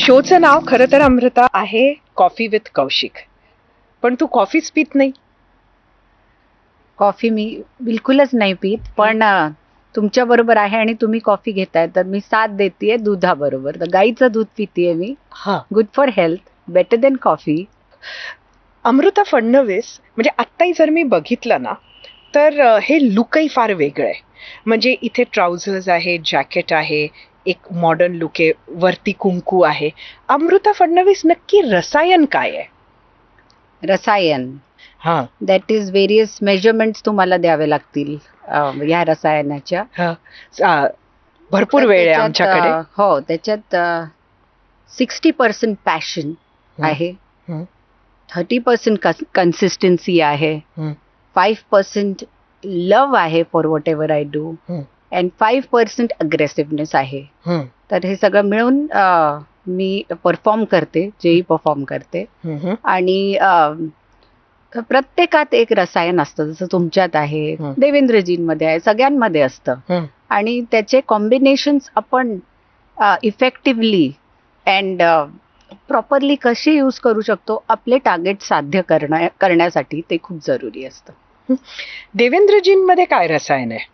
शोचं नाव खरं तर अमृता आहे कॉफी विथ कौशिक. पण तू कॉफीच पित नाही. कॉफी मी बिलकुलच नाही पीत पण तुमच्या बरोबर आहे आणि तुम्ही कॉफी घेताय तर मी साथ देते दुधाबरोबर. तर गाईचं दूध पितेय मी. हा. Good for health better than coffee Amruta Fadnavis म्हणजे आत्ताही जर मी बघितलं ना तर हे लुकही फार वेगळं. आहे म्हणजे इथे ट्राउझर्स आहे जॅकेट आहे एक मॉडर्न लुक आहे वरती कुंकू आहे. अमृता फडणवीस नक्की रसायन काय आहे? रसायन. हा. दॅट इज व्हेरियस मेजरमेंट्स तुम्हाला द्यावे लागतील या रसायनाच्या. भरपूर वेळ आहे आमच्याकडे. हो त्याच्यात सिक्स्टी पर्सेंट पॅशन. आहे. थर्टी पर्सेंट कन्सिस्टन्सी आहे. फाईव्ह पर्सेंट लव आहे for whatever I do. And five percent aggressiveness आहे. तर हे सगळं मिळून मी परफॉर्म करते जेही परफॉर्म करते. आणि प्रत्येकात एक रसायन असतं जसं तुमच्यात आहे. देवेंद्रजींमध्ये आहे सगळ्यांमध्ये असतं. आणि त्याचे कॉम्बिनेशन्स आपण इफेक्टिव्हली अँड प्रॉपरली कसे यूज करू शकतो आपले टार्गेट साध्य करण्या करण्यासाठी ते खूप जरुरी असतं. देवेंद्रजींमध्ये काय रसायन आहे?